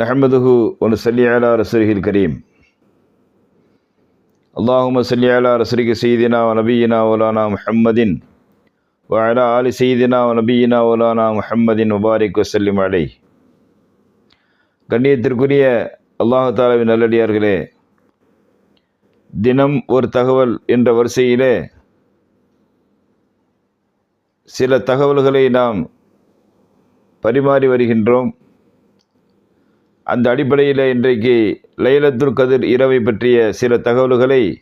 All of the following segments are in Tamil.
நஹமதுஹு ஒன் சல்லி அலா கரீம் அல்லாஹும சல்லி அலா செய்தினா நபீனா ஒலானா முஹம்மதின் வயலா ஆலி செய்தினா நபீனா ஒலானா முஹம்மதின் முபாரிக் வசல்லிம் அலை கண்ணியத்திற்குரிய அல்லாஹு தாலாவின் நல்லடியார்களே தினம் ஒரு தகவல் என்ற வரிசையிலே சில தகவல்களை நாம் பரிமாறி வருகின்றோம். அந்த அடிப்படையில் இன்றைக்கு லைலத்துல் கதிர் இரவை பற்றிய சில தகவல்களை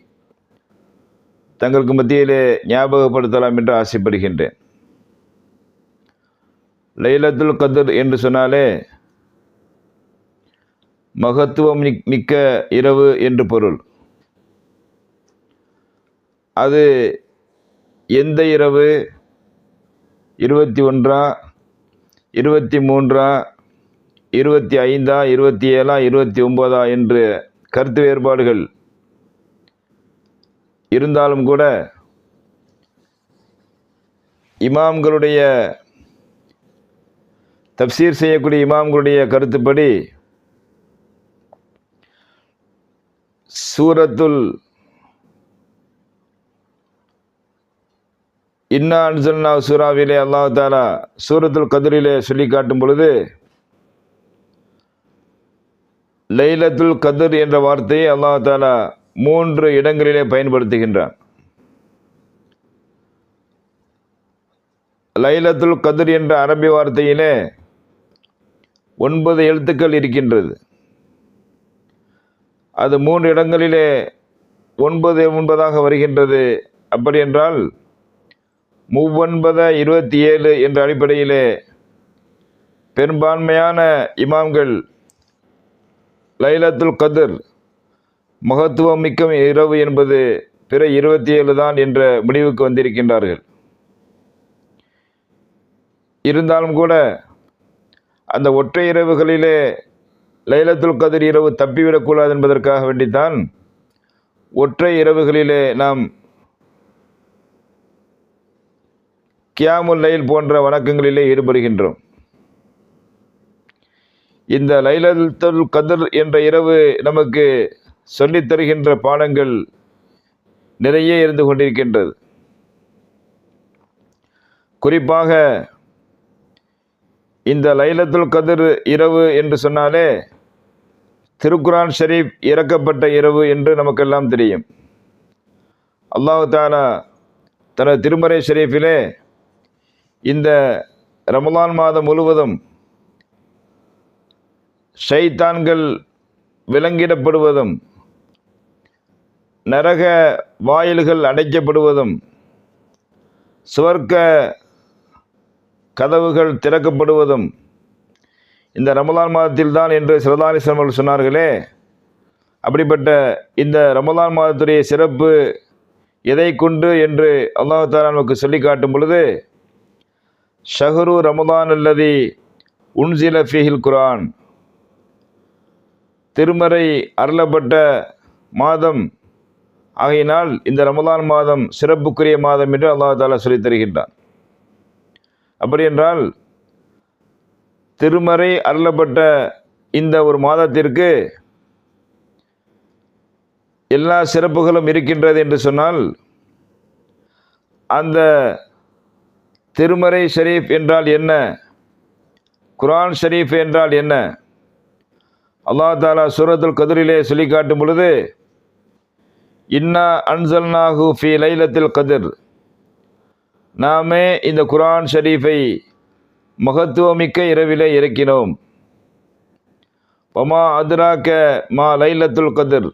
தங்களுக்கு மத்தியிலே ஞாபகப்படுத்தலாம் என்று ஆசைப்படுகின்றேன். லைலத்துல் கதிர் என்று சொன்னாலே மகத்துவம் மிக்க இரவு என்று பொருள். அது எந்த இரவு? இருபத்தி ஒன்றா? இருபத்தி மூன்றா? இருபத்தி ஐந்தா இருபத்தி ஏழா இருபத்தி ஒம்போதா என்று கருத்து வேறுபாடுகள் இருந்தாலும் கூட இமாம்களுடைய தப்சீர் செய்யக்கூடிய இமாம்களுடைய கருத்துப்படி சூரத்துல் இன்னா அன்சல்னா சூறாவிலே அல்லாஹாலா சூரத்துல் கதிரிலே சொல்லி காட்டும் பொழுது லைலத்துல் கதிர் என்ற வார்த்தையை அல்லா தாலா மூன்று இடங்களிலே பயன்படுத்துகின்றான். லைலத்துல் கதிர் என்ற அரபி வார்த்தையிலே ஒன்பது எழுத்துக்கள் இருக்கின்றது. அது மூன்று இடங்களிலே ஒன்பது ஒன்பதாக வருகின்றது. அப்படி என்றால் மூவொன்பத இருபத்தி ஏழு என்ற அடிப்படையிலே பெரும்பான்மையான இமாம்கள் லைலத்துல் கதிர். மகத்துவம் மிக்க இரவு என்பது பிற இருபத்தி ஏழு தான் என்ற முடிவுக்கு வந்திருக்கின்றார்கள். இருந்தாலும் கூட அந்த ஒற்றை இரவுகளிலே லைலத்துல் கதிர் இரவு தப்பிவிடக்கூடாது என்பதற்காக வேண்டித்தான் ஒற்றை இரவுகளிலே நாம் கியாமுல் லைல் போன்ற வணக்கங்களிலே ஈடுபடுகின்றோம். இந்த லைலத்துல் கதிர் என்ற இரவு நமக்கு சொல்லித் தருகின்ற பாடங்கள் நிறைய இருந்து கொண்டிருக்கின்றது. குறிப்பாக இந்த லைலத்துல் கதிர் இரவு என்று சொன்னாலே திருக்குரான் ஷரீப் இறக்கப்பட்ட இரவு என்று நமக்கெல்லாம் தெரியும். அல்லாஹு தாலா தனது திருமறை ஷரீஃபிலே இந்த ரமலான் மாதம் முழுவதும் ஷைத்தான்கள் விலங்கிடப்படுவதும் நரக வாயில்கள் அடைக்கப்படுவதும் சுவர்க்க கதவுகள் திறக்கப்படுவதும் இந்த ரமலான் மாதத்தில்தான் என்று சிறதானிசன் அவர்கள் சொன்னார்களே. அப்படிப்பட்ட இந்த ரமலான் மாதத்துடைய சிறப்பு எதை கொண்டு என்று அல்லாஹாலா நமக்கு சொல்லி காட்டும் பொழுது ஷஹரு ரமலான் அல்லதி உன்சில ஃபிஹில் குரான் திருமறை அருளப்பட்ட மாதம். ஆகையினால் இந்த ரமதான் மாதம் சிறப்புக்குரிய மாதம் என்று அல்லாஹ் தாலா சொல்லித் தருகின்றான். அப்படி என்றால் திருமறை அருளப்பட்ட இந்த ஒரு மாதத்திற்கு எல்லா சிறப்புகளும் இருக்கின்றது என்று சொன்னால் அந்த திருமறை ஷரீஃப் என்றால் என்ன? குரான் ஷரீஃப் என்றால் என்ன? அல்லா தாலா சூரத்துல் கதிரிலே சொல்லி காட்டும் பொழுது இன்னா அன்சல்நாகு ஃபி லைலத்தில் கதிர். நாமே இந்த குரான் ஷரீஃபை மகத்துவமிக்க இரவிலே இறக்கினோம். பமா அதுராக்க மா லைலத்துல் கதிர்.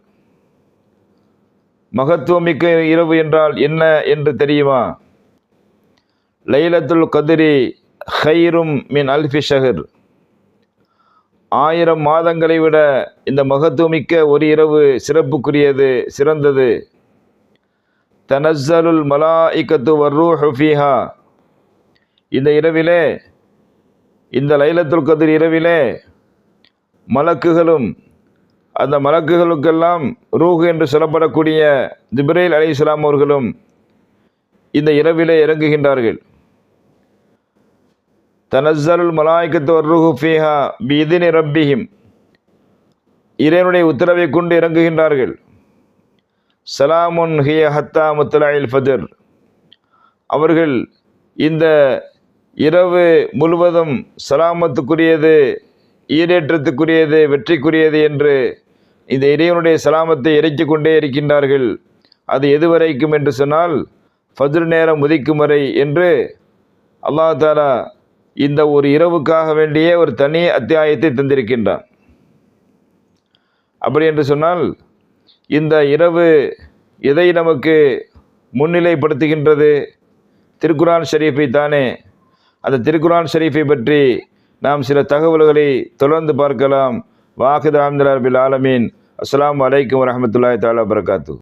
மகத்துவமிக்க இரவு என்றால் என்ன என்று தெரியுமா? லைலத்துல் கதிரி ஹைரும் மின் அல்ஃபி ஷஹர். ஆயிரம் மாதங்களை விட இந்த மகத்துவமிக்க ஒரு இரவு சிறப்புக்குரியது சிறந்தது. தனஜலுல் மலா இக்கத்து வர்ரூ ஹஃபீஹா இந்த இரவிலே இந்த லைலத்துல் கதிர் இரவிலே மலக்குகளும் அந்த மலக்குகளுக்கெல்லாம் ரூஹ் என்று சொல்லப்படக்கூடிய ஜிப்ரேல் அலி இஸ்லாம் அவர்களும் இந்த இரவிலே இறங்குகின்றார்கள். தனஸ்ஸலுல் மலாய்க்கத்து வர்ருஹு ஃபீஹா பிதினி ரப்பிஹிம் இறைவனுடைய உத்தரவை கொண்டு இறங்குகின்றார்கள் சலாமுன் ஹிய ஹத்தா முத்தலாயில் ஃபதிர் அவர்கள் இந்த இரவு முழுவதும் சலாமத்துக்குரியது ஈடேற்றத்துக்குரியது வெற்றிக்குரியது என்று இந்த இறைவனுடைய சலாமத்தை இறைச்சி கொண்டே இருக்கின்றார்கள் அது எதுவரைக்கும் என்று சொன்னால் ஃபஜ்ர் நேரம் உதிக்கும் வரை என்று அல்லா தாலா இந்த ஒரு இரவுக்காக வேண்டிய ஒரு தனி அத்தியாயத்தை தந்திருக்கின்றான். அப்படி என்று சொன்னால் இந்த இரவு எதை நமக்கு முன்னிலைப்படுத்துகின்றது? திருக்குரான் ஷரீஃபை தானே. அந்த திருக்குரான் ஷரீஃபை பற்றி நாம் சில தகவல்களை தொடர்ந்து பார்க்கலாம். வாஹித் அஹமதுல்லா ரபில் ஆலமீன். அஸ்லாம் அலைக்கும் வரமத்துல்லாய் தாலா பரகாத்து